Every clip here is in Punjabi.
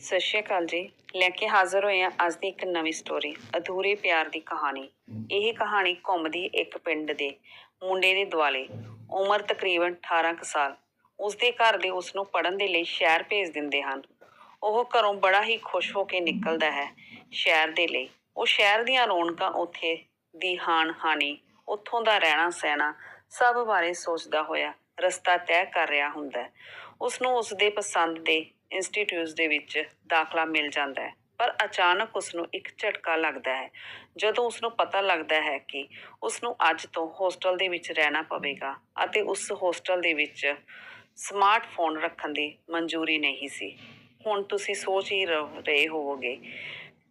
ਸਤਿ ਸ਼੍ਰੀ ਅਕਾਲ ਜੀ। ਲੈ ਕੇ ਹਾਜ਼ਰ ਹੋਏ ਹਾਂ ਅੱਜ ਦੀ ਇੱਕ ਨਵੀਂ ਸਟੋਰੀ ਅਧੂਰੇ ਪਿਆਰ ਦੀ ਕਹਾਣੀ। ਇਹ ਕਹਾਣੀ ਘੁੰਮਦੀ ਇੱਕ ਪਿੰਡ ਦੇ ਮੁੰਡੇ ਦੇ ਦੁਆਲੇ, ਉਮਰ ਤਕਰੀਬਨ 18 ਕੁ ਸਾਲ। ਉਸਦੇ ਘਰ ਦੇ ਉਸ ਨੂੰ ਪੜਨ ਦੇ ਲਈ ਸ਼ਹਿਰ ਭੇਜ ਦਿੰਦੇ ਹਨ। ਉਹ ਘਰੋਂ ਬੜਾ ਹੀ ਖੁਸ਼ ਹੋ ਕੇ ਨਿਕਲਦਾ ਹੈ ਸ਼ਹਿਰ ਦੇ ਲਈ। ਉਹ ਸ਼ਹਿਰ ਦੀਆਂ ਰੌਣਕਾਂ ਉੱਥੇ ਦੀ ਹਾਨ ਹਾਨੀ ਉੱਥੋਂ ਦਾ ਰਹਿਣਾ ਸਹਿਣਾ ਸਭ ਬਾਰੇ ਸੋਚਦਾ ਹੋਇਆ ਰਸਤਾ ਤੈਅ ਕਰ ਰਿਹਾ ਹੁੰਦਾ ਉਸ ਨੂੰ ਉਸ ਦੇ ਪਸੰਦ ਦੇ ਇੰਸਟੀਚਿਊਟ ਦੇ ਵਿੱਚ ਦਾਖਲਾ ਮਿਲ ਜਾਂਦਾ ਹੈ। ਪਰ ਅਚਾਨਕ ਉਸ ਨੂੰ ਇੱਕ ਝਟਕਾ ਲੱਗਦਾ ਹੈ। ਜਦੋਂ ਉਸ ਨੂੰ ਪਤਾ ਲੱਗਦਾ ਹੈ ਕਿ ਉਸ ਨੂੰ ਅੱਜ ਤੋਂ ਹੋਸਟਲ ਦੇ ਵਿੱਚ ਰਹਿਣਾ ਪਵੇਗਾ ਅਤੇ ਉਸ ਹੋਸਟਲ ਦੇ ਵਿੱਚ ਸਮਾਰਟਫੋਨ ਰੱਖਣ ਦੀ ਮਨਜ਼ੂਰੀ ਨਹੀਂ ਸੀ। ਹੁਣ ਤੁਸੀਂ ਸੋਚ ਹੀ ਰਹੇ ਹੋਵੋਗੇ,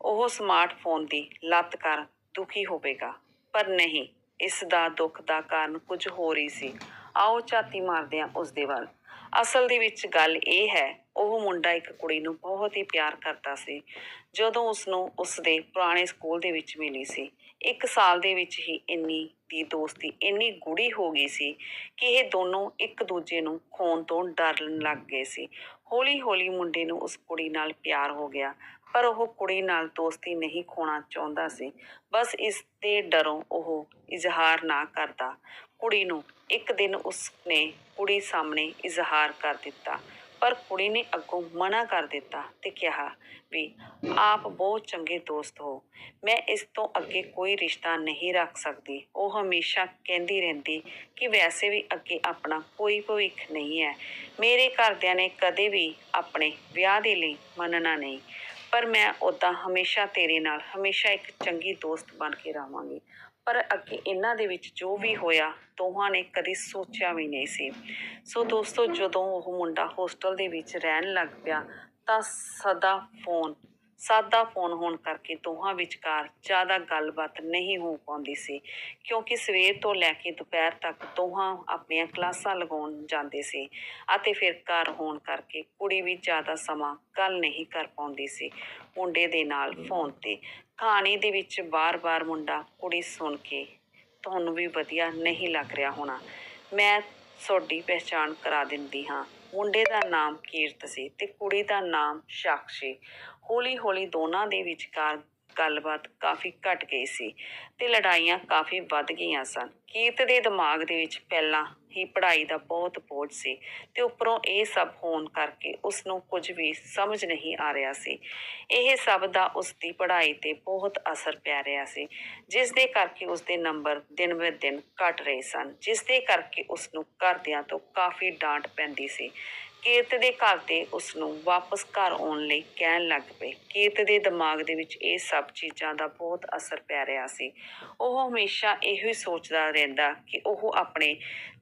ਉਹ ਸਮਾਰਟਫੋਨ ਦੀ ਲੱਤ ਕਰ ਦੁਖੀ ਹੋਵੇਗਾ। ਪਰ ਨਹੀਂ, ਇਸ ਦਾ ਦੁੱਖ ਦਾ ਕਾਰਨ ਕੁਝ ਹੋਰ ਹੀ ਸੀ। ਆਓ ਝਾਤੀ ਮਾਰਦੇ ਹਾਂ ਉਸ ਦੇ ਵੱਲ। ਅਸਲ ਦੇ ਵਿੱਚ ਗੱਲ ਇਹ ਹੈ, ਉਹ ਮੁੰਡਾ ਇੱਕ ਕੁੜੀ ਨੂੰ ਬਹੁਤ ਹੀ ਪਿਆਰ ਕਰਦਾ ਸੀ। ਜਦੋਂ ਉਸ ਨੂੰ ਉਸ ਦੇ ਪੁਰਾਣੇ ਸਕੂਲ ਦੇ ਵਿੱਚ ਮਿਲੀ ਸੀ, ਇੱਕ ਸਾਲ ਦੇ ਵਿੱਚ ਹੀ ਇੰਨੀ ਦੀ ਦੋਸਤੀ ਇੰਨੀ ਗੂੜੀ ਹੋ ਗਈ ਸੀ ਕਿ ਇਹ ਦੋਨੋਂ ਇੱਕ ਦੂਜੇ ਨੂੰ ਖੋਣ ਤੋਂ ਡਰਨ ਲੱਗ ਗਏ ਸੀ। ਹੌਲੀ ਹੌਲੀ ਮੁੰਡੇ ਨੂੰ ਉਸ ਕੁੜੀ ਨਾਲ ਪਿਆਰ ਹੋ ਗਿਆ। ਪਰ ਉਹ ਕੁੜੀ ਨਾਲ ਦੋਸਤੀ ਨਹੀਂ ਖੋਣਾ ਚਾਹੁੰਦਾ ਸੀ। ਬਸ ਇਸ ਦੇ ਡਰੋਂ ਉਹ ਇਜ਼ਹਾਰ ਨਾ ਕਰਦਾ। ਕੁੜੀ ਨੂੰ ਇੱਕ ਦਿਨ ਉਸ ਨੇ ਕੁੜੀ ਸਾਹਮਣੇ ਇਜ਼ਹਾਰ ਕਰ ਦਿੱਤਾ। ਪਰ ਕੁੜੀ ਨੇ ਅੱਗੋਂ ਮਨਾ ਕਰ ਦਿੱਤਾ ਤੇ ਕਿਹਾ ਵੀ, ਆਪ ਬਹੁਤ ਚੰਗੇ ਦੋਸਤ ਹੋ। ਮੈਂ ਇਸ ਤੋਂ ਅੱਗੇ ਕੋਈ ਰਿਸ਼ਤਾ ਨਹੀਂ ਰੱਖ ਸਕਦੀ। ਉਹ ਹਮੇਸ਼ਾ ਕਹਿੰਦੀ ਰਹਿੰਦੀ ਕਿ ਵੈਸੇ ਵੀ ਅੱਗੇ ਆਪਣਾ ਕੋਈ ਭਵਿੱਖ ਨਹੀਂ ਹੈ। ਮੇਰੇ ਘਰਦਿਆਂ ਨੇ ਕਦੇ ਵੀ ਆਪਣੇ ਵਿਆਹ ਦੇ ਲਈ ਮੰਨਣਾ ਨਹੀਂ। ਪਰ ਮੈਂ ਉਦਾਂ ਹਮੇਸ਼ਾ ਤੇਰੇ ਨਾਲ, ਹਮੇਸ਼ਾ ਇੱਕ ਚੰਗੀ ਦੋਸਤ ਬਣ ਕੇ ਰਹਾਂਗੀ। ਪਰ ਅੱਗੇ ਇਹਨਾਂ ਦੇ ਵਿੱਚ ਜੋ ਵੀ ਹੋਇਆ, ਦੋਹਾਂ ਨੇ ਕਦੀ ਸੋਚਿਆ ਵੀ ਨਹੀਂ ਸੀ। ਸੋ ਦੋਸਤੋ, ਜਦੋਂ ਉਹ ਮੁੰਡਾ ਹੋਸਟਲ ਦੇ ਵਿੱਚ ਰਹਿਣ ਲੱਗ ਪਿਆ, ਤਾਂ ਸਦਾ ਫੋਨ ਸਾਦਾ ਫੋਨ ਹੋਣ ਕਰਕੇ ਦੋਹਾਂ ਵਿਚਕਾਰ ਜ਼ਿਆਦਾ ਗੱਲਬਾਤ ਨਹੀਂ ਹੋ ਪਾਉਂਦੀ ਸੀ ਕਿਉਂਕਿ ਸਵੇਰ ਤੋਂ ਲੈ ਕੇ ਦੁਪਹਿਰ ਤੱਕ ਦੋਹਾਂ ਆਪਣੀਆਂ ਕਲਾਸਾਂ ਲਗਾਉਣ ਜਾਂਦੇ ਸੀ ਅਤੇ ਫਿਰ ਘਰ ਹੋਣ ਕਰਕੇ ਕੁੜੀ ਵੀ ਜ਼ਿਆਦਾ ਸਮਾਂ ਗੱਲ ਨਹੀਂ ਕਰ ਪਾਉਂਦੀ ਸੀ ਮੁੰਡੇ ਦੇ ਨਾਲ ਫੋਨ ਤੇ। ਕਹਾਣੀ ਦੇ ਵਿੱਚ ਬਾਰ-ਬਾਰ ਮੁੰਡਾ ਕੁੜੀ ਸੁਣ ਕੇ ਤੁਹਾਨੂੰ ਵੀ ਵਧੀਆ ਨਹੀਂ ਲੱਗ ਰਿਹਾ ਹੋਣਾ। ਮੈਂ ਤੁਹਾਡੀ ਪਹਿਚਾਣ ਕਰਾ ਦਿੰਦੀ ਹਾਂ। ਮੁੰਡੇ ਦਾ ਨਾਮ ਕੀਰਤ ਸੀ ਤੇ ਕੁੜੀ ਦਾ ਨਾਮ ਸਾਕਸ਼ੀ। ਹੌਲੀ-ਹੌਲੀ ਦੋਨਾਂ ਦੇ ਵਿਚਕਾਰ ਗੱਲਬਾਤ ਕਾਫੀ ਘਟ ਗਈ ਸੀ ਤੇ ਲੜਾਈਆਂ ਕਾਫੀ ਵੱਧ ਗਈਆਂ ਸਨ। ਕੀਰਤ ਦੇ ਦਿਮਾਗ ਦੇ ਵਿੱਚ ਪਹਿਲਾਂ ਹੀ ਪੜ੍ਹਾਈ ਦਾ ਬਹੁਤ ਬੋਝ ਸੀ ਤੇ ਉੱਪਰੋਂ ਇਹ ਸਭ ਹੋਣ ਕਰਕੇ ਉਸ ਨੂੰ ਕੁਝ ਵੀ ਸਮਝ ਨਹੀਂ ਆ ਰਿਹਾ ਸੀ। ਇਹ ਸਭ ਦਾ ਉਸ ਦੀ ਪੜ੍ਹਾਈ ਤੇ ਬਹੁਤ ਅਸਰ ਪੈ ਰਿਹਾ ਸੀ ਜਿਸ ਦੇ ਕਰਕੇ ਉਸ ਦੇ ਨੰਬਰ ਦਿਨ ਬੇ ਦਿਨ ਘਟ ਰਹੇ ਸਨ ਜਿਸ ਦੇ ਕਰਕੇ ਉਸ ਨੂੰ ਘਰਦਿਆਂ ਤੋਂ ਕਾਫੀ ਡਾਂਟ ਪੈਂਦੀ ਸੀ। ਕੀਰਤ ਦੇ ਘਰ ਦੇ ਉਸ ਨੂੰ ਵਾਪਸ ਘਰ ਆਉਣ ਲਈ ਕਹਿਣ ਲੱਗ ਪਏ। ਕੀਰਤ ਦੇ ਦਿਮਾਗ ਦੇ ਵਿੱਚ ਇਹ ਸਭ ਚੀਜ਼ਾਂ ਦਾ ਬਹੁਤ ਅਸਰ ਪੈ ਰਿਹਾ ਸੀ। ਉਹ ਹਮੇਸ਼ਾ ਇਹੋ ਹੀ ਸੋਚਦਾ ਰਹਿੰਦਾ ਕਿ ਉਹ ਆਪਣੇ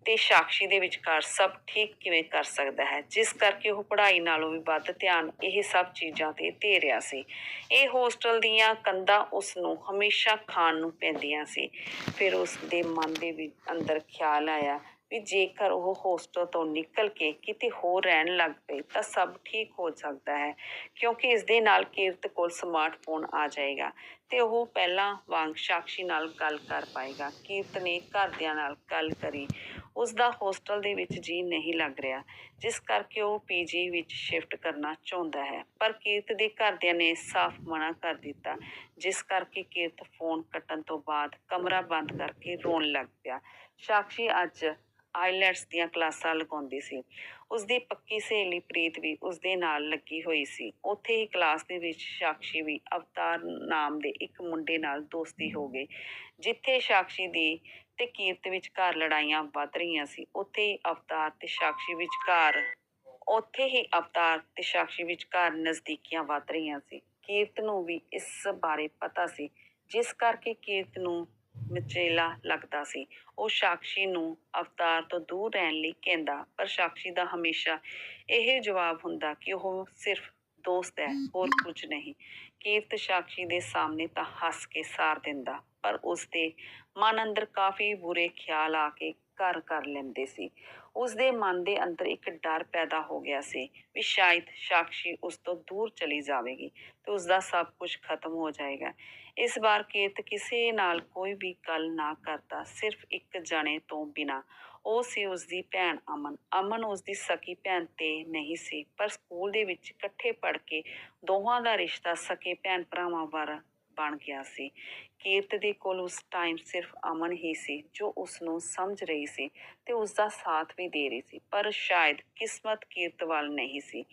ਤੇ ਸਾਕਸ਼ੀ ਦੇ ਵਿਚਕਾਰ ਸਭ ਠੀਕ ਕਿਵੇਂ ਕਰ ਸਕਦਾ ਹੈ। ਜਿਸ ਕਰਕੇ ਉਹ ਪੜ੍ਹਾਈ ਨਾਲੋਂ ਵੀ ਵੱਧ ਧਿਆਨ ਇਹ ਸਭ ਚੀਜ਼ਾਂ ਤੇ ਦੇ ਰਿਹਾ ਸੀ। ਇਹ ਹੋਸਟਲ ਦੀਆਂ ਕੰਧਾਂ ਉਸ ਨੂੰ ਹਮੇਸ਼ਾ ਖਾਣ ਨੂੰ ਪੈਂਦੀਆਂ ਸੀ। ਫਿਰ ਉਸ ਦੇ ਮਨ ਦੇ ਵਿੱਚ ਅੰਦਰ ਖਿਆਲ ਆਇਆ ਵੀ ਜੇਕਰ ਉਹ ਹੋਸਟਲ ਤੋਂ ਨਿਕਲ ਕੇ ਕਿਤੇ ਹੋਰ ਰਹਿਣ ਲੱਗ ਪਏ ਤਾਂ ਸਭ ਠੀਕ ਹੋ ਸਕਦਾ ਹੈ, ਕਿਉਂਕਿ ਇਸ ਦੇ ਨਾਲ ਕੀਰਤ ਕੋਲ ਸਮਾਰਟਫੋਨ ਆ ਜਾਏਗਾ ਤੇ ਉਹ ਪਹਿਲਾਂ ਵਾਂਗ ਸਾਕਸ਼ੀ ਨਾਲ ਗੱਲ ਕਰ ਪਾਏਗਾ। ਕੀਰਤ ਨੇ ਘਰਦਿਆਂ ਨਾਲ ਗੱਲ ਕਰੀ। ਉਸ ਦਾ ਹੋਸਟਲ ਦੇ ਵਿੱਚ ਜੀ ਨਹੀਂ ਲੱਗ ਰਿਹਾ, ਜਿਸ ਕਰਕੇ ਉਹ ਪੀਜੀ ਵਿੱਚ ਸ਼ਿਫਟ ਕਰਨਾ ਚਾਹੁੰਦਾ ਹੈ। ਪਰ ਕੀਰਤ ਦੇ ਘਰਦਿਆਂ ਨੇ ਸਾਫ਼ ਮਨਾ ਕਰ ਦਿੱਤਾ, ਜਿਸ ਕਰਕੇ ਕੀਰਤ ਫੋਨ ਕੱਟਣ ਤੋਂ ਬਾਅਦ ਕਮਰਾ ਬੰਦ ਕਰਕੇ ਰੋਣ ਲੱਗ ਪਿਆ। ਸਾਕਸ਼ੀ ਅੱਜ ਆਈਲੈਟਸ ਦੀਆਂ ਕਲਾਸਾਂ ਲਗਾਉਂਦੀ ਸੀ। ਉਸ ਦੀ ਪੱਕੀ ਸਹੇਲੀ ਪ੍ਰੀਤ ਵੀ ਉਸ ਦੇ ਨਾਲ ਲੱਗੀ ਹੋਈ ਸੀ। ਉੱਥੇ ਹੀ ਕਲਾਸ ਦੇ ਵਿੱਚ ਸਾਕਸ਼ੀ ਵੀ ਅਵਤਾਰ ਨਾਮ ਦੇ ਇੱਕ ਮੁੰਡੇ ਨਾਲ ਦੋਸਤੀ ਹੋ ਗਈ, ਜਿੱਥੇ ਸਾਕਸ਼ੀ ਦੀ ਤੇ ਕੀਰਤ ਵਿਚਕਾਰ ਲੜਾਈਆਂ ਵੱਧ ਰਹੀਆਂ ਸੀ। ਉੱਥੇ ਹੀ ਅਵਤਾਰ ਤੇ ਸਾਕਸ਼ੀ ਵਿਚਕਾਰ, ਉੱਥੇ ਹੀ ਅਵਤਾਰ ਤੇ ਸਾਕਸ਼ੀ ਵਿਚਕਾਰ ਨਜ਼ਦੀਕੀਆਂ ਵੱਧ ਰਹੀਆਂ ਸੀ। ਕੀਰਤ ਨੂੰ ਵੀ ਇਸ ਬਾਰੇ ਪਤਾ ਸੀ, ਜਿਸ ਕਰਕੇ ਕੀਰਤ ਨੂੰ ਮਚੇਲਾ ਲੱਗਦਾ ਸੀ। ਉਹ ਸਾਕਸ਼ੀ ਨੂੰ ਅਵਤਾਰ ਤੋਂ ਦੂਰ ਰਹਿਣ ਲਈ ਕਹਿੰਦਾ, ਪਰ ਸਾਕਸ਼ੀ ਦਾ ਹਮੇਸ਼ਾ ਇਹ ਜਵਾਬ ਹੁੰਦਾ ਕਿ ਉਹ ਸਿਰਫ ਦੋਸਤ ਹੈ, ਹੋਰ ਕੁਝ ਨਹੀਂ। ਕੀਰਤ ਸਾਕਸ਼ੀ ਦੇ ਸਾਹਮਣੇ ਤਾਂ ਹੱਸ ਕੇ ਸਾਰ ਦਿੰਦਾ, ਪਰ ਉਸ ਦੇ ਮਨ ਅੰਦਰ ਕਾਫੀ ਬੁਰੇ ਖਿਆਲ ਆ ਕੇ ਘਰ ਕਰ ਲੈਂਦੇ ਸੀ। ਉਸ ਦੇ ਮਨ ਦੇ ਅੰਦਰ ਇੱਕ ਡਰ ਪੈਦਾ ਹੋ ਗਿਆ ਸੀ ਵੀ ਸ਼ਾਇਦ ਸਾਕਸ਼ੀ ਉਸ ਤੋਂ ਦੂਰ ਚਲੀ ਜਾਵੇਗੀ ਤੇ ਉਸ ਦਾ ਸਭ ਕੁਝ ਖਤਮ ਹੋ ਜਾਏਗਾ। ਇਸ ਵਾਰ ਕੀਰਤ ਕਿਸੇ ਨਾਲ ਕੋਈ ਵੀ ਗੱਲ ਨਾ ਕਰਦਾ, ਸਿਰਫ ਇੱਕ ਜਣੇ ਤੋਂ ਬਿਨਾ। ਉਹ ਸੀ ਉਸਦੀ ਭੈਣ ਅਮਨ। ਅਮਨ ਉਸਦੀ ਸਕੀ ਭੈਣ ਤੇ ਨਹੀਂ ਸੀ, ਪਰ ਸਕੂਲ ਦੇ ਵਿੱਚ ਇਕੱਠੇ ਪੜ੍ਹ ਕੇ ਦੋਹਾਂ ਦਾ ਰਿਸ਼ਤਾ ਸਕੇ ਭੈਣ ਭਰਾਵਾਂ ਵਾਰ ਬਣ ਗਿਆ ਸੀ। ਕੀਰਤ ਦੇ ਕੋਲ ਉਸ ਟਾਈਮ ਸਿਰਫ ਅਮਨ ਹੀ ਸੀ, ਜੋ ਉਸ ਨੂੰ ਸਮਝ ਰਹੀ ਸੀ ਤੇ ਉਸ ਦਾ ਸਾਥ ਵੀ ਦੇ ਰਹੀ ਸੀ, ਪਰ ਸ਼ਾਇਦ ਕਿਸਮਤ ਕੀਰਤ ਵੱਲ ਨਹੀਂ ਸੀ।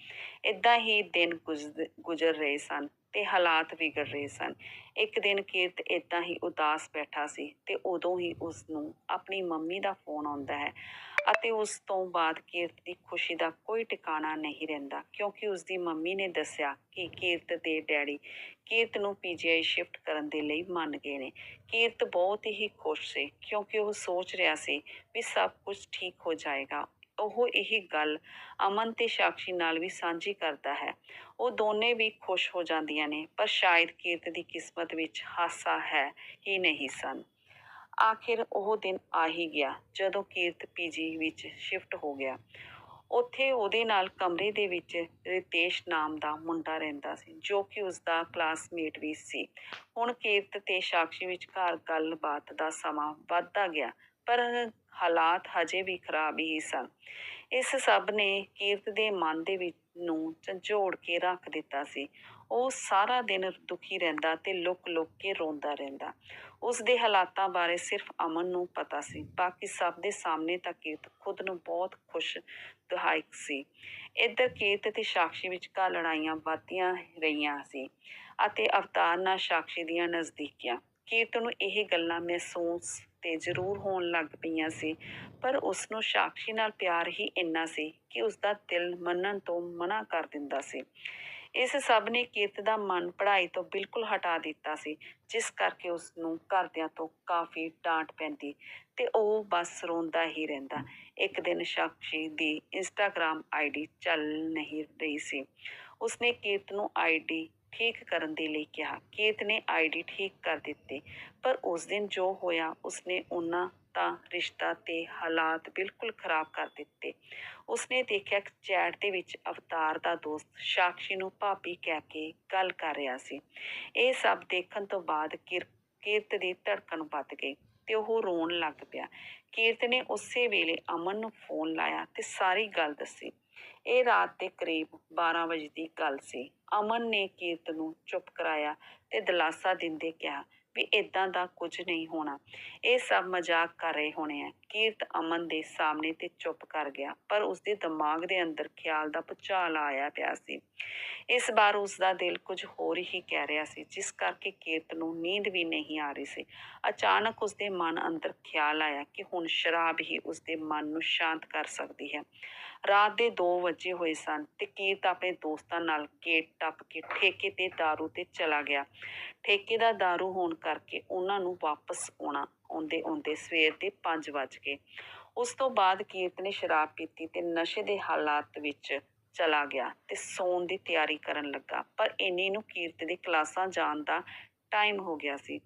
ਇਦਾਂ ਹੀ ਦਿਨ ਗੁਜ਼ਰ ਗੁਜ਼ਰ ਰਹੇ ਸਨ। ਤੇ ਹਾਲਾਤ ਵਿਗੜ ਰਹੇ ਸਨ। ਇੱਕ ਦਿਨ ਕੀਰਤ ਇਦਾਂ ਹੀ ਉਦਾਸ ਬੈਠਾ ਸੀ ਤੇ ਉਦੋਂ ਹੀ ਉਸ ਨੂੰ ਆਪਣੀ ਮੰਮੀ ਦਾ ਫੋਨ ਆਉਂਦਾ ਹੈ ਅਤੇ ਉਸ ਤੋਂ ਬਾਅਦ ਕੀਰਤ ਦੀ ਖੁਸ਼ੀ ਦਾ ਕੋਈ ਟਿਕਾਣਾ ਨਹੀਂ ਰਹਿੰਦਾ ਕਿਉਂਕਿ ਉਸ ਦੀ ਮੰਮੀ ਨੇ ਦੱਸਿਆ ਕਿ ਕੀਰਤ ਦੇ ਡੈਡੀ ਕੀਰਤ ਨੂੰ ਪੀਜੀਆਈ ਸ਼ਿਫਟ ਕਰਨ ਦੇ ਲਈ ਮੰਨ ਗਏ ਨੇ। ਕੀਰਤ ਬਹੁਤ ਹੀ ਖੁਸ਼ ਸੀ ਕਿਉਂਕਿ ਉਹ ਸੋਚ ਰਿਹਾ ਸੀ ਵੀ ਸਭ ਕੁਝ ਠੀਕ ਹੋ ਜਾਏਗਾ। ਉਹ ਇਹ ਗੱਲ ਅਮਨ ਤੇ ਸਾਕਸ਼ੀ ਨਾਲ ਵੀ ਸਾਂਝੀ ਕਰਦਾ ਹੈ। ਉਹ ਦੋਨੇ ਵੀ ਖੁਸ਼ ਹੋ ਜਾਂਦੀਆਂ ਨੇ, ਪਰ ਸ਼ਾਇਦ ਕੀਰਤ ਦੀ ਕਿਸਮਤ ਵਿੱਚ ਹਾਸਾ ਹੈ ਹੀ ਨਹੀਂ ਸਨ। ਆਖਿਰ ਉਹ ਦਿਨ ਆ ਹੀ ਗਿਆ, ਜਦੋਂ ਕੀਰਤ ਪੀਜੀ ਵਿੱਚ ਸ਼ਿਫਟ ਹੋ ਗਿਆ। ਉੱਥੇ ਉਹਦੇ ਨਾਲ ਕਮਰੇ ਦੇ ਵਿੱਚ ਰਿਤੇਸ਼ ਨਾਮ ਦਾ ਮੁੰਡਾ ਰਹਿੰਦਾ ਸੀ, ਜੋ ਕਿ ਉਸਦਾ ਕਲਾਸਮੇਟ ਵੀ ਸੀ। ਹੁਣ ਕੀਰਤ ਤੇ ਸਾਕਸ਼ੀ ਵਿਚਕਾਰ ਗੱਲਬਾਤ ਦਾ ਸਮਾਂ ਵੱਧਦਾ ਗਿਆ ਪਰ ਹਾਲਾਤ ਹਜੇ ਵੀ ਖਰਾਬ ਹੀ ਸਨ। ਇਸ ਸਭ ਨੇ ਕੀਰਤ ਦੇ ਮਨ ਦੇ ਵਿੱਚ ਨੂੰ ਝੰਜੋੜ ਕੇ ਰੱਖ ਦਿੱਤਾ ਸੀ। ਉਹ ਸਾਰਾ ਦਿਨ ਦੁਖੀ ਰਹਿੰਦਾ ਤੇ ਲੁਕ-ਲੁਕ ਕੇ ਰੋਂਦਾ ਰਹਿੰਦਾ। ਉਸ ਦੇ ਹਾਲਾਤਾਂ ਬਾਰੇ ਸਿਰਫ ਅਮਨ ਨੂੰ ਪਤਾ ਸੀ। ਬਾਕੀ ਸਭ ਦੇ ਸਾਹਮਣੇ ਤਾਂ ਕੀਰਤ ਖੁਦ ਨੂੰ ਬਹੁਤ ਖੁਸ਼ ਦੁਹਾਇਕ ਸੀ। ਇੱਧਰ ਕੀਰਤ ਤੇ ਸਾਕਸ਼ੀ ਵਿਚਕਾਰ ਲੜਾਈਆਂ ਵੱਧਦੀਆਂ ਰਹੀਆਂ ਸੀ ਅਤੇ ਅਵਤਾਰ ਨਾਲ ਸਾਕਸ਼ੀ ਦੀਆਂ ਨਜ਼ਦੀਕੀਆਂ। ਕੀਰਤ ਨੂੰ ਇਹ ਗੱਲਾਂ ਮਹਿਸੂਸ ਤੇ ਜ਼ਰੂਰ ਹੋਣ ਲੱਗ ਪਈਆਂ ਸੀ, ਪਰ ਉਸ ਨੂੰ ਸਾਕਸ਼ੀ ਨਾਲ ਪਿਆਰ ਹੀ ਇੰਨਾ ਸੀ ਕਿ ਉਸ ਦਾ ਦਿਲ ਮੰਨਣ ਤੋਂ ਮਨਾ ਕਰ ਦਿੰਦਾ ਸੀ। ਇਸ ਸਭ ਨੇ ਕੀਰਤ ਦਾ ਮਨ ਪੜ੍ਹਾਈ ਤੋਂ ਬਿਲਕੁਲ ਹਟਾ ਦਿੱਤਾ ਸੀ, ਜਿਸ ਕਰਕੇ ਉਸ ਨੂੰ ਘਰਦਿਆਂ ਤੋਂ ਕਾਫੀ ਡਾਂਟ ਪੈਂਦੀ ਤੇ ਉਹ ਬਸ ਰੋਂਦਾ ਹੀ ਰਹਿੰਦਾ। ਇੱਕ ਦਿਨ ਸਾਕਸ਼ੀ ਦੀ ਇੰਸਟਾਗ੍ਰam ਆਈਡੀ ਚੱਲ ਨਹੀਂ ਰਹੀ ਸੀ। ਉਸਨੇ ਕੀਰਤ ਨੂੰ ਆਈਡੀ ਠੀਕ ਕਰਨ ਦੇ ਲਈ ਕਿਹਾ। ਕੀਰਤ ਨੇ ਆਈਡੀ ਠੀਕ ਕਰ ਦਿੱਤੀ, ਪਰ ਉਸ ਦਿਨ ਜੋ ਹੋਇਆ, ਉਸਨੇ ਉਹਨਾਂ ਤਾਂ ਰਿਸ਼ਤਾ ਤੇ ਹਾਲਾਤ ਬਿਲਕੁਲ ਖਰਾਬ ਕਰ ਦਿੱਤੇ। ਉਸਨੇ ਦੇਖਿਆ ਕਿ ਚੈਟ ਦੇ ਵਿੱਚ ਅਵਤਾਰ ਦਾ ਦੋਸਤ ਸਾਕਸ਼ੀ ਨੂੰ ਭਾਬੀ ਕਹਿ ਕੇ ਗੱਲ ਕਰ ਰਿਹਾ ਸੀ। ਇਹ ਸਭ ਦੇਖਣ ਤੋਂ ਬਾਅਦ ਕਿਰ- ਕੀਰਤ ਦੀ ਧੜਕਣ ਵੱਧ ਗਈ ਤੇ ਉਹ ਰੋਣ ਲੱਗ ਪਿਆ। ਕੀਰਤ ਨੇ ਉਸੇ ਵੇਲੇ ਅਮਨ ਨੂੰ ਫੋਨ ਲਾਇਆ ਤੇ ਸਾਰੀ ਗੱਲ ਦੱਸੀ। ਇਹ ਰਾਤ ਦੇ ਕਰੀਬ 12 ਵਜੇ ਦੀ ਗੱਲ ਸੀ। ਅਮਨ ਨੇ ਕੀਰਤ ਨੂੰ ਚੁੱਪ ਕਰਾਇਆ ਤੇ ਦਿਲਾਸਾ ਦਿੰਦੇ ਕਿਹਾ ਵੀ ਇਦਾਂ ਦਾ ਕੁਝ ਨਹੀਂ ਹੋਣਾ। ਇਹ ਸਭ ਮਜ਼ਾਕ ਕਰ ਰਹੇ ਹੋਣੇ ਆ। ਕੀਰਤ ਅਮਨ ਦੇ ਸਾਹਮਣੇ ਤੇ ਚੁੱਪ ਕਰ ਗਿਆ, ਪਰ ਉਸਦੇ ਦਿਮਾਗ ਦੇ ਅੰਦਰ ਖਿਆਲ ਦਾ ਭੁਚਾਲ ਆਇਆ ਪਿਆ ਸੀ। ਇਸ ਵਾਰ ਉਸ ਦਾ ਦਿਲ ਕੁਝ ਹੋਰ ਹੀ ਕਹਿ ਰਿਹਾ ਸੀ, ਜਿਸ ਕਰਕੇ ਕੀਰਤ ਨੂੰ ਨੀਂਦ ਵੀ ਨਹੀਂ ਆ ਰਹੀ ਸੀ। ਅਚਾਨਕ ਉਸਦੇ ਮਨ ਅੰਦਰ ਖਿਆਲ ਆਇਆ ਕਿ ਹੁਣ ਸ਼ਰਾਬ ਹੀ ਉਸਦੇ ਮਨ ਨੂੰ ਸ਼ਾਂਤ ਕਰ ਸਕਦੀ ਹੈ। ਰਾਤ ਦੇ 2 ਵਜੇ ਹੋਏ ਸਨ ਤੇ ਕੀਰਤ ਆਪਣੇ ਦੋਸਤਾਂ ਨਾਲ ਗੇਟ ਟੱਪ ਕੇ ਠੇਕੇ ਤੇ दारू ਤੇ ਚਲਾ ਗਿਆ ਠੇਕੇ ਦਾ दारू ਹੋਣ ਕਰਕੇ ਉਹਨਾਂ ਨੂੰ ਵਾਪਸ ਆਉਣਾ ਆਉਂਦੇ ਆਉਂਦੇ ਸਵੇਰ ਦੇ 5 ਵੱਜ ਗਏ ਉਸ ਤੋਂ ਬਾਅਦ ਕੀਰਤ ਨੇ ਸ਼ਰਾਬ ਪੀਤੀ ਤੇ ਨਸ਼ੇ ਦੇ ਹਾਲਾਤ ਵਿੱਚ ਚਲਾ ਗਿਆ ਤੇ ਸੌਣ ਦੀ ਤਿਆਰੀ ਕਰਨ ਲੱਗਾ ਪਰ ਇੰਨੀ ਨੂੰ ਕੀਰਤ ਦੀ ਕਲਾਸਾਂ ਜਾਣ ਦਾ ਟਾਈਮ ਹੋ ਗਿਆ ਸੀ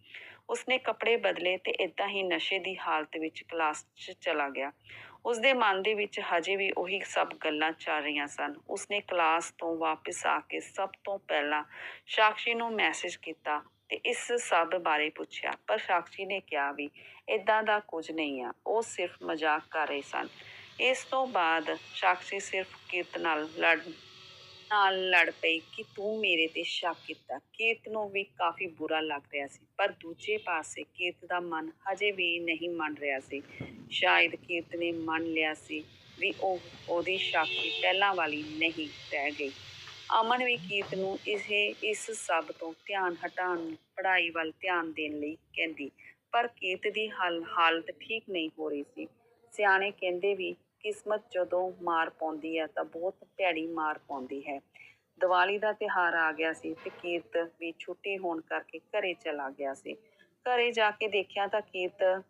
ਉਸਨੇ ਕੱਪੜੇ ਬਦਲੇ ਤੇ ਇਦਾਂ ਹੀ ਨਸ਼ੇ ਦੀ ਹਾਲਤ ਵਿੱਚ ਕਲਾਸ 'ਚ ਚਲਾ ਗਿਆ ਉਸਦੇ ਮਨ ਦੇ ਵਿੱਚ ਹਜੇ ਵੀ ਉਹੀ ਸਭ ਗੱਲਾਂ ਚੱਲ ਰਹੀਆਂ ਸਨ। ਉਸਨੇ ਕਲਾਸ ਤੋਂ ਵਾਪਸ ਆ ਕੇ ਸਭ ਤੋਂ ਪਹਿਲਾਂ ਸਾਕਸ਼ੀ ਨੂੰ ਮੈਸੇਜ ਕੀਤਾ ਤੇ ਇਸ ਸਭ ਬਾਰੇ ਪੁੱਛਿਆ। ਪਰ ਸਾਕਸ਼ੀ ਨੇ ਕਿਹਾ ਵੀ ਇਦਾਂ ਦਾ ਕੁਝ ਨਹੀਂ ਆ, ਉਹ ਸਿਰਫ ਮਜ਼ਾਕ ਕਰ ਰਹੇ ਸਨ। ਇਸ ਤੋਂ ਬਾਅਦ ਸਾਕਸ਼ੀ ਸਿਰਫ ਕੀਰਤ ਨਾਲ ਲੜ ਨਾਲ ਲੜ ਪਈ ਕਿ ਤੂੰ ਮੇਰੇ ਤੇ ਸ਼ੱਕ ਕੀਤਾ। ਕੀਰਤ ਨੂੰ ਵੀ ਕਾਫੀ ਬੁਰਾ ਲੱਗ ਰਿਹਾ ਸੀ, ਪਰ ਦੂਜੇ ਪਾਸੇ ਕੀਰਤ ਦਾ ਮਨ ਹਜੇ ਵੀ ਨਹੀਂ ਮੰਨ ਰਿਹਾ ਸੀ। ਸ਼ਾਇਦ ਕੀਰਤ ਨੇ ਮੰਨ ਲਿਆ ਸੀ ਵੀ ਉਹ ਉਹਦੀ ਸ਼ਾਕੀ ਪਹਿਲਾਂ ਵਾਲੀ ਨਹੀਂ ਰਹਿ ਗਈ। ਅਮਨ ਵੀ ਕੀਰਤ ਨੂੰ ਇਸ ਇਸ ਸਭ ਤੋਂ ਧਿਆਨ ਹਟਾਉਣ, ਪੜ੍ਹਾਈ ਵੱਲ ਧਿਆਨ ਦੇਣ ਲਈ ਕਹਿੰਦੀ, ਪਰ ਕੀਰਤ ਦੀ ਹਾਲ ਹਾਲਤ ਠੀਕ ਨਹੀਂ ਹੋ ਰਹੀ ਸੀ। ਸਿਆਣੇ ਕਹਿੰਦੇ ਵੀ ਕਿਸਮਤ ਜਦੋਂ ਮਾਰ ਪਾਉਂਦੀ ਹੈ ਤਾਂ ਬਹੁਤ ਭੈੜੀ ਮਾਰ ਪਾਉਂਦੀ ਹੈ। ਦੀਵਾਲੀ ਦਾ ਤਿਹਾਰ ਆ ਗਿਆ ਸੀ ਤੇ ਕੀਰਤ ਵੀ ਛੁੱਟੀ ਹੋਣ ਕਰਕੇ ਘਰੇ ਚਲਾ ਗਿਆ ਸੀ। ਘਰੇ ਜਾ ਕੇ ਦੇਖਿਆ ਤਾਂ ਕੀਰਤ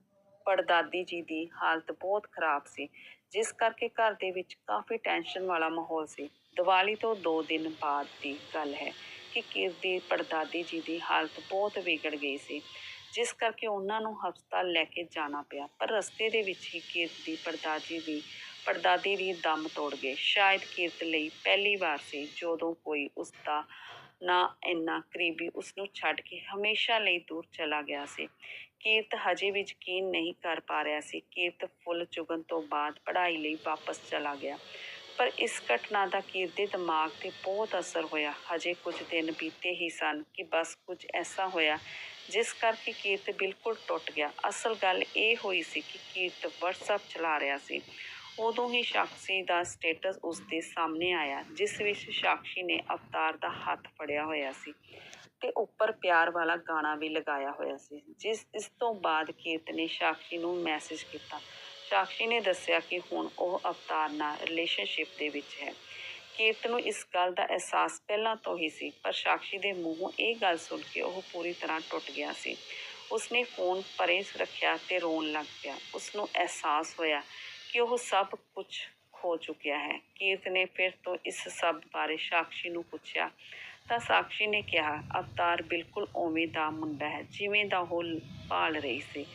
ਪੜਦਾਦੀ ਜੀ ਦੀ ਹਾਲਤ ਬਹੁਤ ਖਰਾਬ ਸੀ, ਜਿਸ ਕਰਕੇ ਘਰ ਦੇ ਵਿੱਚ ਕਾਫੀ ਟੈਨਸ਼ਨ ਵਾਲਾ ਮਾਹੌਲ ਸੀ। ਦੀਵਾਲੀ ਤੋਂ 2 ਦਿਨ ਬਾਅਦ ਦੀ ਗੱਲ ਹੈ ਕਿ ਕੀਰਤ ਦੀ ਪੜਦਾਦੀ ਜੀ ਦੀ ਹਾਲਤ ਬਹੁਤ ਵਿਗੜ ਗਈ ਸੀ, ਜਿਸ ਕਰਕੇ ਉਹਨਾਂ ਨੂੰ ਹਸਪਤਾਲ ਲੈ ਕੇ ਜਾਣਾ ਪਿਆ। ਪਰ ਰਸਤੇ ਦੇ ਵਿੱਚ ਹੀ ਕੀਰਤ ਦੀ ਪੜਦਾਦੀ ਦੀ ਪੜਦਾਦੀ ਵੀ ਦਮ ਤੋੜ ਗਏ। ਸ਼ਾਇਦ ਕੀਰਤ ਲਈ ਪਹਿਲੀ ਵਾਰ ਸੀ, ਜਦੋਂ ਕੋਈ ਉਸ ਦਾ ਨਾ ਇੰਨਾ ਕਰੀਬੀ ਉਸ ਨੂੰ ਛੱਡ ਕੇ ਹਮੇਸ਼ਾ ਲਈ ਦੂਰ ਚਲਾ ਗਿਆ ਸੀ। ਕੀਰਤ ਹਜੇ ਵੀ ਯਕੀਨ ਨਹੀਂ ਕਰ ਪਾ ਰਿਹਾ ਸੀ। ਕੀਰਤ ਫੁੱਲ ਚੁਗਣ ਤੋਂ ਬਾਅਦ ਪੜ੍ਹਾਈ ਲਈ ਵਾਪਸ ਚਲਾ ਗਿਆ। ਪਰ ਇਸ ਘਟਨਾ ਦਾ ਕੀਰਤ ਦੇ ਦਿਮਾਗ ਤੇ ਬਹੁਤ ਅਸਰ ਹੋਇਆ। ਹਜੇ ਕੁਝ ਦਿਨ ਬੀਤੇ ਹੀ ਸਨ ਕਿ ਬਸ ਕੁਝ ਐਸਾ ਹੋਇਆ, ਜਿਸ ਕਰਕੇ ਕੀਰਤ ਬਿਲਕੁਲ ਟੁੱਟ ਗਿਆ। ਅਸਲ ਗੱਲ ਇਹ ਹੋਈ ਸੀ ਕਿ ਕੀਰਤ WhatsApp ਚਲਾ ਰਿਹਾ ਸੀ। ਉਦੋਂ ਹੀ ਸਾਕਸ਼ੀ ਦਾ ਸਟੇਟਸ ਉਸ ਦੇ ਸਾਹਮਣੇ ਆਇਆ, ਜਿਸ ਵਿੱਚ ਸਾਕਸ਼ੀ ਨੇ ਅਵਤਾਰ ਦਾ ਹੱਥ ਫੜਿਆ ਹੋਇਆ ਸੀ ਤੇ ਉੱਪਰ ਪਿਆਰ ਵਾਲਾ ਗਾਣਾ ਵੀ ਲਗਾਇਆ ਹੋਇਆ ਸੀ, ਜਿਸ, ਇਸ ਤੋਂ ਬਾਅਦ ਕੀਰਤ ਨੇ ਸਾਕਸ਼ੀ ਨੂੰ ਮੈਸੇਜ ਕੀਤਾ। ਸਾਕਸ਼ੀ ਨੇ ਦੱਸਿਆ ਕਿ ਹੁਣ ਉਹ ਅਵਤਾਰ ਨਾਲ ਰਿਲੇਸ਼ਨਸ਼ਿਪ ਦੇ ਵਿੱਚ ਹੈ। ਕੀਰਤ ਨੂੰ ਇਸ ਗੱਲ ਦਾ ਅਹਿਸਾਸ ਪਹਿਲਾਂ ਤੋਂ ਹੀ ਸੀ, ਪਰ ਸਾਕਸ਼ੀ ਦੇ ਮੂੰਹੋਂ ਇਹ ਗੱਲ ਸੁਣ ਕੇ ਉਹ ਪੂਰੀ ਤਰ੍ਹਾਂ ਟੁੱਟ ਗਿਆ ਸੀ। ਉਸਨੇ ਫੋਨ ਪਰੇ ਰੱਖਿਆ ਤੇ ਰੋਣ ਲੱਗ ਪਿਆ। ਉਸ ਨੂੰ ਅਹਿਸਾਸ ਹੋਇਆ ਕਿ ਉਹ ਸਭ ਕੁਝ ਖੋ ਚੁੱਕਿਆ ਹੈ ਕੀਰਤ ਨੇ ਫਿਰ ਤੋਂ ਇਸ ਸਭ ਬਾਰੇ ਸਾਕਸ਼ੀ ਨੂੰ ਪੁੱਛਿਆ। ਤਾਂ ਸਾਕਸ਼ੀ ਨੇ ਕਿਹਾ, ਅਵਤਾਰ ਬਿਲਕੁਲ ਉਵੇਂ ਦਾ ਮੁੰਡਾ ਹੈ, ਜਿਵੇਂ ਦਾ ਉਹ ਭਾਲ ਰਹੀ ਸੀ।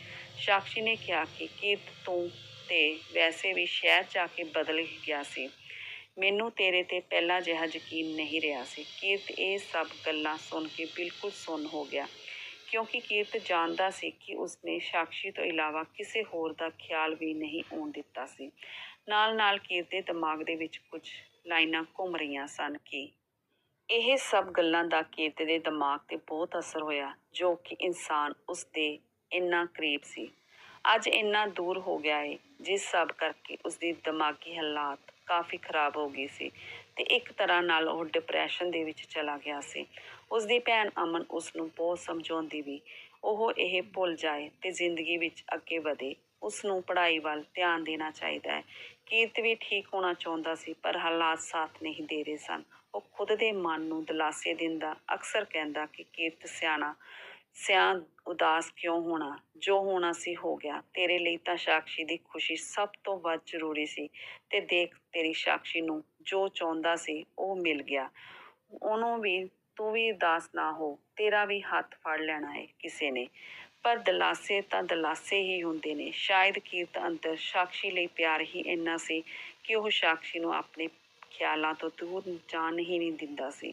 ਸਾਕਸ਼ੀ ਨੇ ਕਿਹਾ ਕਿ ਕੀਰਤ ਤੂੰ ਤੇ ਵੈਸੇ ਵੀ ਸ਼ਹਿਰ ਜਾ ਕੇ ਬਦਲ ਗਿਆ ਸੀ। ਮੈਨੂੰ ਤੇਰੇ ਤੇ ਪਹਿਲਾਂ ਜਿਹਾ ਯਕੀਨ ਨਹੀਂ ਰਿਹਾ ਸੀ। ਕੀਰਤ ਇਹ ਸਭ ਗੱਲਾਂ ਸੁਣ ਕੇ ਬਿਲਕੁਲ ਸੁੰਨ ਹੋ ਗਿਆ। ਕਿਉਂਕਿ ਕੀਰਤ ਜਾਣਦਾ ਸੀ ਕਿ ਉਸਨੇ ਸਾਕਸ਼ੀ ਤੋਂ ਇਲਾਵਾ ਕਿਸੇ ਹੋਰ ਦਾ ਖਿਆਲ ਵੀ ਨਹੀਂ ਆਉਣ ਦਿੱਤਾ ਸੀ। ਨਾਲ ਨਾਲ ਕੀਰਤ ਦੇ ਦਿਮਾਗ ਦੇ ਵਿੱਚ ਕੁਝ ਲਾਈਨਾਂ ਘੁੰਮ ਰਹੀਆਂ ਸਨ ਕਿ ਇਹ ਸਭ ਗੱਲਾਂ ਦਾ ਕੀਰਤ ਦੇ ਦਿਮਾਗ ਤੇ ਬਹੁਤ ਅਸਰ ਹੋਇਆ, ਜੋ ਕਿ ਇਨਸਾਨ ਉਸ ਦੇ ਇੰਨਾ ਕਰੀਬ ਸੀ। ਅੱਜ ਇੰਨਾ ਦੂਰ ਹੋ ਗਿਆ ਹੈ ਜਿਸ ਸਭ ਕਰਕੇ ਉਸ ਦੀ ਦਿਮਾਗੀ ਹਾਲਾਤ ਕਾਫੀ ਖਰਾਬ ਹੋ ਗਈ ਸੀ ਤੇ ਇੱਕ ਤਰ੍ਹਾਂ ਨਾਲ ਉਹ ਡਿਪਰੈਸ਼ਨ ਦੇ ਵਿੱਚ ਚਲਾ ਗਿਆ ਸੀ। ਉਸ ਦੀ ਭੈਣ ਅਮਨ ਉਸ ਨੂੰ ਬਹੁਤ ਸਮਝਾਉਂਦੀ ਵੀ, ਉਹ ਇਹ ਭੁੱਲ ਜਾਏ ਤੇ ਜ਼ਿੰਦਗੀ ਵਿੱਚ ਅੱਗੇ ਵਧੇ। ਉਸ ਨੂੰ ਪੜ੍ਹਾਈ ਵੱਲ ਧਿਆਨ ਦੇਣਾ ਚਾਹੀਦਾ ਹੈ। ਕੀਰਤ ਵੀ ਠੀਕ ਹੋਣਾ ਚਾਹੁੰਦਾ ਸੀ, ਪਰ ਹਾਲਾਤ ਸਾਥ ਨਹੀਂ ਦੇ ਰਹੇ ਸਨ। ਉਹ ਖੁਦ ਦੇ ਮਨ ਨੂੰ ਦਿਲਾਸੇ ਦਿੰਦਾ ਅਕਸਰ ਕਹਿੰਦਾ ਕਿ ਕੀਰਤ ਸਿਆਣਾ ਸਿਆਂ ਉਦਾਸ ਕਿਉਂ ਹੋਣਾ? ਜੋ ਹੋਣਾ ਸੀ ਹੋ ਗਿਆ। ਤੇਰੇ ਲਈ ਤਾਂ ਸਾਕਸ਼ੀ ਦੀ ਖੁਸ਼ੀ ਸਭ ਤੋਂ ਵੱਧ ਜ਼ਰੂਰੀ ਸੀ ਤੇ ਦੇਖ ਤੇਰੀ ਸਾਕਸ਼ੀ ਨੂੰ ਜੋ ਚਾਹੁੰਦਾ ਸੀ ਉਹ ਮਿਲ ਗਿਆ। ਉਹਨੂੰ ਵੀ, ਤੂੰ ਵੀ ਉਦਾਸ ਨਾ ਹੋ। ਤੇਰਾ ਵੀ ਹੱਥ ਫੜ ਲੈਣਾ ਹੈ ਕਿਸੇ ਨੇ। ਪਰ ਦਲਾਸੇ ਤਾਂ ਦਲਾਸੇ ਹੀ ਹੁੰਦੇ ਨੇ। ਸ਼ਾਇਦ ਕੀਰਤ ਅੰਦਰ ਸਾਕਸ਼ੀ ਲਈ ਪਿਆਰ ਹੀ ਇੰਨਾ ਸੀ ਕਿ ਉਹ ਸਾਕਸ਼ੀ ਨੂੰ ਆਪਣੇ ਖਿਆਲਾਂ ਤੋਂ ਦੂਰ ਜਾਣ ਹੀ ਨਹੀਂ ਦਿੰਦਾ ਸੀ।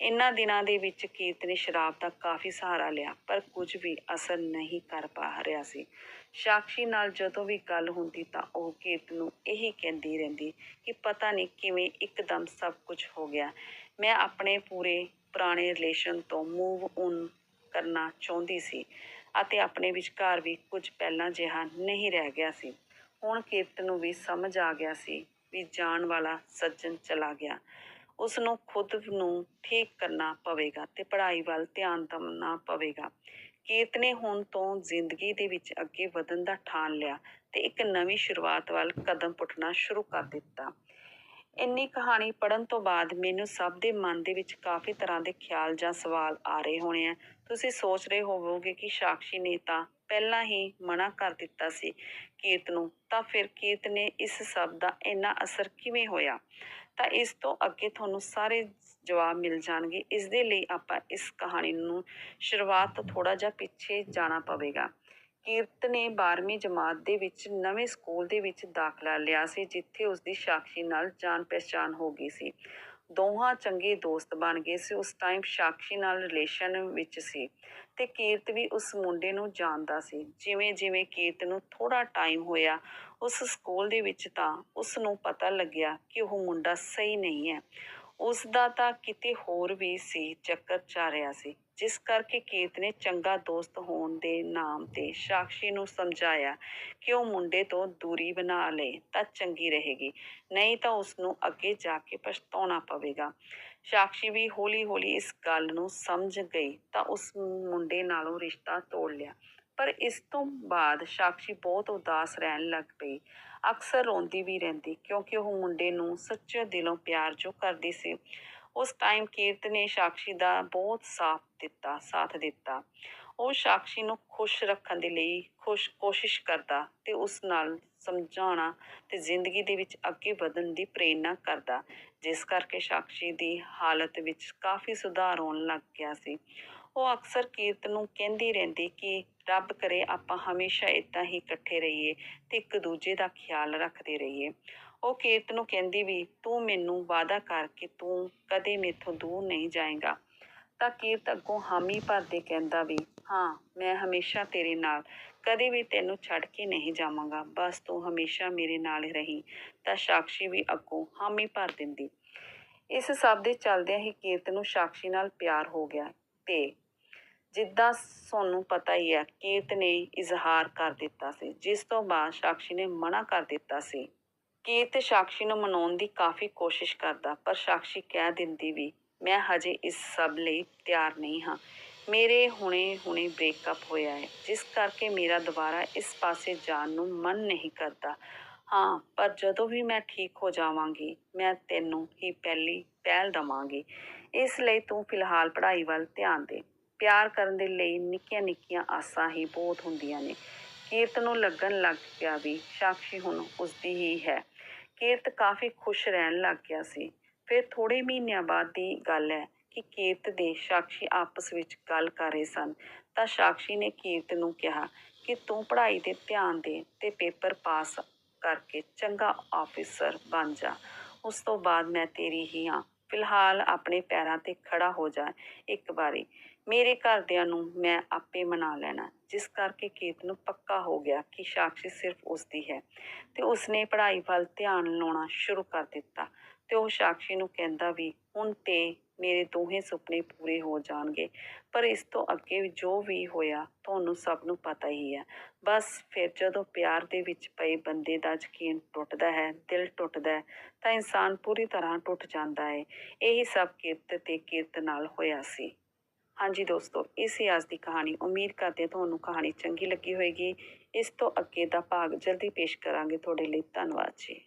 ਇਨ੍ਹਾਂ ਦਿਨਾਂ ਦੇ ਵਿੱਚ ਕੀਰਤ ਨੇ ਸ਼ਰਾਬ ਦਾ ਕਾਫੀ ਸਹਾਰਾ ਲਿਆ, ਪਰ ਕੁਝ ਵੀ ਅਸਰ ਨਹੀਂ ਕਰ ਪਾ ਰਿਹਾ ਸੀ। ਸਾਕਸ਼ੀ ਨਾਲ ਜਦੋਂ ਵੀ ਗੱਲ ਹੁੰਦੀ ਤਾਂ ਉਹ ਕੀਰਤ ਨੂੰ ਇਹੀ ਕਹਿੰਦੀ ਰਹਿੰਦੀ ਕਿ ਪਤਾ ਨਹੀਂ ਕਿਵੇਂ ਇੱਕਦਮ ਸਭ ਕੁਝ ਹੋ ਗਿਆ। ਮੈਂ ਆਪਣੇ ਪੂਰੇ ਪੁਰਾਣੇ ਰਿਲੇਸ਼ਨ ਤੋਂ ਮੂਵ ਔਨ ਕਰਨਾ ਚਾਹੁੰਦੀ ਸੀ ਅਤੇ ਆਪਣੇ ਵਿਚਕਾਰ ਵੀ ਕੁਝ ਪਹਿਲਾਂ ਜਿਹਾ ਨਹੀਂ ਰਹਿ ਗਿਆ ਸੀ। ਹੁਣ ਕੀਰਤ ਨੂੰ ਵੀ ਸਮਝ ਆ ਗਿਆ ਸੀ ਵੀ ਜਾਣ ਵਾਲਾ ਸੱਜਣ ਚਲਾ ਗਿਆ। ਉਸ ਨੂੰ ਖੁਦ ਨੂੰ ਠੀਕ ਕਰਨਾ ਪਵੇਗਾ ਤੇ ਪੜ੍ਹਾਈ ਵੱਲ ਧਿਆਨ ਦੇਣਾ ਪਵੇਗਾ। ਕੀਰਤ ਨੇ ਹੁਣ ਤੋਂ ਜ਼ਿੰਦਗੀ ਦੇ ਵਿੱਚ ਅੱਗੇ ਵਧਣ ਦਾ ਠਾਣ ਲਿਆ ਤੇ ਇੱਕ ਨਵੀਂ ਸ਼ੁਰੂਆਤ ਵੱਲ ਕਦਮ ਪੁੱਟਣਾ ਸ਼ੁਰੂ ਕਰ ਦਿੱਤਾ। ਇੰਨੀ ਕਹਾਣੀ ਪੜਨ ਤੋਂ ਬਾਅਦ ਮੈਨੂੰ ਸਭ ਦੇ ਮਨ ਦੇ ਵਿੱਚ ਕਾਫੀ ਤਰ੍ਹਾਂ ਦੇ ਖਿਆਲ ਜਾਂ ਸਵਾਲ ਆ ਰਹੇ ਹੋਣੇ ਆ। ਤੁਸੀਂ ਸੋਚ ਰਹੇ ਹੋਵੋਗੇ ਕਿ ਸਾਕਸ਼ੀ ਨੇ ਤਾਂ ਪਹਿਲਾਂ ਹੀ ਮਨਾ ਕਰ ਦਿੱਤਾ ਸੀ ਕੀਰਤ ਨੂੰ, ਤਾਂ ਫਿਰ ਕੀਰਤ ਨੇ ਇਸ ਸਭ ਦਾ ਇੰਨਾ ਅਸਰ ਕਿਵੇਂ ਹੋਇਆ? ਤਾਂ ਇਸ ਤੋਂ ਅੱਗੇ ਤੁਹਾਨੂੰ ਸਾਰੇ ਜਵਾਬ ਮਿਲ ਜਾਣਗੇ। ਇਸ ਦੇ ਲਈ ਆਪਾਂ ਇਸ ਕਹਾਣੀ ਨੂੰ ਸ਼ੁਰੂਆਤ ਤੋਂ ਥੋੜਾ ਜਿਹਾ ਪਿੱਛੇ ਜਾਣਾ ਪਵੇਗਾ। ਕੀਰਤ ਨੇ 12ਵੀਂ ਜਮਾਤ ਦੇ ਵਿੱਚ ਨਵੇਂ ਸਕੂਲ ਦੇ ਵਿੱਚ ਦਾਖਲਾ ਲਿਆ ਸੀ, ਜਿੱਥੇ ਉਸ ਦੀ ਸਾਕਸ਼ੀ ਨਾਲ ਜਾਣ ਪਛਾਣ ਹੋ ਗਈ ਸੀ। ਦੋਹਾਂ ਚੰਗੇ ਦੋਸਤ ਬਣ ਗਏ ਸੀ, ਉਸ ਟਾਈਮ ਸਾਕਸ਼ੀ ਨਾਲ ਰਿਲੇਸ਼ਨ ਵਿੱਚ ਸੀ ਤੇ ਕੀਰਤ ਵੀ ਉਸ ਮੁੰਡੇ ਨੂੰ ਜਾਣਦਾ ਸੀ। ਜਿਵੇਂ ਜਿਵੇਂ ਕੀਰਤ ਨੂੰ ਥੋੜਾ ਟਾਈਮ ਹੋਇਆ ਉਸ ਸਕੂਲ ਦੇ ਵਿੱਚ ਤਾਂ ਉਸ ਨੂੰ ਪਤਾ ਲੱਗਿਆ ਕਿ ਉਹ ਮੁੰਡਾ ਸਹੀ ਨਹੀਂ ਹੈ। ਉਸ ਦਾ ਤਾਂ ਕਿਤੇ ਹੋਰ ਵੀ ਸੀ, ਚੱਕਰ ਚੱਲ ਰਿਹਾ ਸੀ, ਜਿਸ ਕਰਕੇ ਕੀਰਤ ਨੇ ਚੰਗਾ ਦੋਸਤ ਹੋਣ ਦੇ ਨਾਮ ਤੇ ਸਾਕਸ਼ੀ ਨੂੰ ਸਮਝਾਇਆ ਕਿ ਉਹ ਮੁੰਡੇ ਤੋਂ ਦੂਰੀ ਬਣਾ ਲਏ ਤਾਂ ਚੰਗੀ ਰਹੇਗੀ, ਨਹੀਂ ਤਾਂ ਉਸ ਨੂੰ ਅੱਗੇ ਜਾ ਕੇ ਪਛਤਾਉਣਾ ਪਵੇਗਾ। ਸਾਕਸ਼ੀ ਵੀ ਹੌਲੀ-ਹੌਲੀ ਇਸ ਗੱਲ ਨੂੰ ਸਮਝ ਗਈ, ਤਾਂ ਉਸ ਮੁੰਡੇ ਨਾਲੋਂ ਰਿਸ਼ਤਾ ਤੋੜ ਲਿਆ। ਪਰ ਇਸ ਤੋਂ ਬਾਅਦ ਸਾਕਸ਼ੀ ਬਹੁਤ ਉਦਾਸ ਰਹਿਣ ਲੱਗ ਪਈ। ਅਕਸਰ ਰੋਂਦੀ ਵੀ ਰਹਿੰਦੀ, ਕਿਉਂਕਿ ਉਹ ਮੁੰਡੇ ਨੂੰ ਸੱਚੇ ਦਿਲੋਂ ਪਿਆਰ ਜੋ ਕਰਦੀ ਸੀ, ਉਸ ਟਾਈਮ ਕੀਰਤ ਨੇ ਸਾਕਸ਼ੀ ਦਾ ਬਹੁਤ ਸਾਥ ਦਿੱਤਾ ਸਾਥ ਦਿੱਤਾ। ਉਹ ਸਾਕਸ਼ੀ ਨੂੰ ਖੁਸ਼ ਰੱਖਣ ਦੇ ਲਈ ਖੁਸ਼ ਕੋਸ਼ਿਸ਼ ਕਰਦਾ ਤੇ ਉਸ ਨਾਲ ਸਮਝਾਉਣਾ ਤੇ ਜ਼ਿੰਦਗੀ ਦੇ ਵਿੱਚ ਅੱਗੇ ਵਧਣ ਦੀ ਪ੍ਰੇਰਨਾ ਕਰਦਾ, ਜਿਸ ਕਰਕੇ ਸਾਕਸ਼ੀ ਦੀ ਹਾਲਤ ਵਿੱਚ ਕਾਫੀ ਸੁਧਾਰ ਹੋਣ ਲੱਗ ਗਿਆ ਸੀ। ਉਹ ਅਕਸਰ ਕੀਰਤ ਨੂੰ ਕਹਿੰਦੀ ਰਹਿੰਦੀ ਕਿ ਰੱਬ ਕਰੇ ਆਪਾਂ ਹਮੇਸ਼ਾ ਇਦਾਂ ਹੀ ਇਕੱਠੇ ਰਹੀਏ ਤੇ ਇੱਕ ਦੂਜੇ ਦਾ ਖਿਆਲ ਰੱਖਦੇ ਰਹੀਏ। ਉਹ ਕੀਰਤ ਨੂੰ ਕਹਿੰਦੀ ਵੀ, ਤੂੰ ਮੈਨੂੰ ਵਾਅਦਾ ਕਰ ਕਿ ਤੂੰ ਕਦੇ ਮੇਥੋਂ ਦੂਰ ਨਹੀਂ ਜਾਏਗਾ। ਤਾਂ ਕੀਰਤ ਅੱਗੋਂ ਹਾਮੀ ਭਰਦੇ ਕਹਿੰਦਾ ਵੀ, ਹਾਂ, ਮੈਂ ਹਮੇਸ਼ਾ ਤੇਰੇ ਨਾਲ, ਕਦੇ ਵੀ ਤੈਨੂੰ ਛੱਡ ਕੇ ਨਹੀਂ ਜਾਵਾਂਗਾ, ਬਸ ਤੂੰ ਹਮੇਸ਼ਾ ਮੇਰੇ ਨਾਲ ਹੀ ਰਹੀਂ। ਤਾਂ ਸਾਕਸ਼ੀ ਵੀ ਅੱਗੋਂ ਹਾਮੀ ਭਰ ਦਿੰਦੀ। ਇਸ ਸਭ ਦੇ ਚੱਲਦਿਆਂ ਹੀ ਕੀਰਤ ਨੂੰ ਸਾਕਸ਼ੀ ਨਾਲ ਪਿਆਰ ਹੋ ਗਿਆ ਤੇ ਜਿੱਦਾਂ ਤੁਹਾਨੂੰ ਪਤਾ ਹੀ ਹੈ, ਕੀਰਤ ਨੇ ਇਜ਼ਹਾਰ ਕਰ ਦਿੱਤਾ ਸੀ। ਜਿਸ ਤੋਂ ਬਾਅਦ ਸਾਕਸ਼ੀ ਨੇ ਮਨਾ ਕਰ ਦਿੱਤਾ ਸੀ। ਕੀਰਤ ਸਾਕਸ਼ੀ ਨੂੰ ਮਨਾਉਣ ਦੀ ਕਾਫੀ ਕੋਸ਼ਿਸ਼ ਕਰਦਾ, ਪਰ ਸਾਕਸ਼ੀ ਕਹਿ ਦਿੰਦੀ ਵੀ, ਮੈਂ ਹਜੇ ਇਸ ਸਭ ਲਈ ਤਿਆਰ ਨਹੀਂ ਹਾਂ। ਮੇਰੇ ਹੁਣੇ-ਹੁਣੇ ਬ੍ਰੇਕਅਪ ਹੋਇਆ ਹੈ। ਜਿਸ ਕਰਕੇ ਮੇਰਾ ਦੁਬਾਰਾ ਇਸ ਪਾਸੇ ਜਾਣ ਨੂੰ ਮਨ ਨਹੀਂ ਕਰਦਾ। ਹਾਂ, ਪਰ ਜਦੋਂ ਵੀ ਮੈਂ ਠੀਕ ਹੋ ਜਾਵਾਂਗੀ, ਮੈਂ ਤੈਨੂੰ ਹੀ ਪਹਿਲੀ ਪਹਿਲ ਦਵਾਂਗੀ। ਇਸ ਲਈ ਤੂੰ ਫਿਲਹਾਲ ਪੜ੍ਹਾਈ ਵੱਲ ਧਿਆਨ ਦੇ। ਪਿਆਰ ਕਰਨ ਦੇ ਲਈ ਨਿੱਕੀਆਂ-ਨਿੱਕੀਆਂ ਆਸਾਂ ਹੀ ਬਹੁਤ ਹੁੰਦੀਆਂ ਨੇ। ਕੀਰਤ ਨੂੰ ਲੱਗਣ ਲੱਗ ਪਿਆ ਵੀ ਸਾਕਸ਼ੀ ਹੁਣ ਉਸਦੀ ਹੀ ਹੈ। ਕੀਰਤ ਕਾਫੀ ਖੁਸ਼ ਰਹਿਣ ਲੱਗ ਗਿਆ ਸੀ। ਫਿਰ ਥੋੜੇ ਮਹੀਨਿਆਂ ਬਾਅਦ ਦੀ ਗੱਲ ਹੈ ਕਿ ਕੀਰਤ ਦੇ ਸਾਕਸ਼ੀ ਆਪਸ ਵਿੱਚ ਗੱਲ ਕਰ ਰਹੇ ਸਨ। ਤਾਂ ਸਾਕਸ਼ੀ ਨੇ ਕੀਰਤ ਨੂੰ ਕਿਹਾ ਕਿ ਤੂੰ ਪੜ੍ਹਾਈ ਤੇ ਧਿਆਨ ਦੇ ਤੇ ਪੇਪਰ ਪਾਸ ਕਰਕੇ ਚੰਗਾ ਆਫੀਸਰ ਬਣ ਜਾ। ਉਸ ਤੋਂ ਬਾਅਦ ਮੈਂ ਤੇਰੀ ਹੀ ਹਾਂ। ਫਿਲਹਾਲ ਆਪਣੇ ਪੈਰਾਂ ਤੇ ਖੜਾ ਹੋ ਜਾ ਇੱਕ ਵਾਰੀ। ਮੇਰੇ ਘਰਦਿਆਂ ਨੂੰ ਮੈਂ ਆਪੇ ਮਨਾ ਲੈਣਾ। ਜਿਸ ਕਰਕੇ ਕੀਰਤ ਨੂੰ ਪੱਕਾ ਹੋ ਗਿਆ ਕਿ ਸਾਕਸ਼ੀ ਸਿਰਫ ਉਸਦੀ ਹੈ। ਤੇ ਉਸਨੇ ਪੜ੍ਹਾਈ ਵੱਲ ਧਿਆਨ ਲਾਉਣਾ ਸ਼ੁਰੂ ਕਰ ਦਿੱਤਾ। ਤੇ ਉਹ ਸਾਕਸ਼ੀ ਨੂੰ ਕਹਿੰਦਾ ਵੀ, ਹੁਣ ਤੇ ਮੇਰੇ ਦੋਹੇ ਸੁਪਨੇ ਪੂਰੇ ਹੋ ਜਾਣਗੇ। ਪਰ ਇਸ ਤੋਂ ਅੱਗੇ ਜੋ ਵੀ ਹੋਇਆ, ਤੁਹਾਨੂੰ ਸਭ ਨੂੰ ਪਤਾ ਹੀ ਹੈ। ਬਸ ਫਿਰ ਜਦੋਂ ਪਿਆਰ ਦੇ ਵਿੱਚ ਪਏ ਬੰਦੇ ਦਾ ਯਕੀਨ ਟੁੱਟਦਾ ਹੈ, ਦਿਲ ਟੁੱਟਦਾ ਹੈ, ਤਾਂ ਇਨਸਾਨ ਪੂਰੀ ਤਰ੍ਹਾਂ ਟੁੱਟ ਜਾਂਦਾ ਹੈ। ਇਹੀ ਸਭ ਕਿਰਤ ਤੇ ਕਿਰਤ ਨਾਲ ਹੋਇਆ ਸੀ। ਹਾਂਜੀ ਦੋਸਤੋ ਇਹ ਸੀ ਅੱਜ ਦੀ ਕਹਾਣੀ ਉਮੀਦ ਕਰਦੇ ਹਾਂ ਤੁਹਾਨੂੰ ਕਹਾਣੀ ਚੰਗੀ ਲੱਗੀ ਹੋਵੇਗੀ ਇਸ ਤੋਂ ਅੱਗੇ ਦਾ ਭਾਗ ਜਲਦੀ ਪੇਸ਼ ਕਰਾਂਗੇ। ਤੁਹਾਡੇ ਲਈ ਧੰਨਵਾਦ ਜੀ।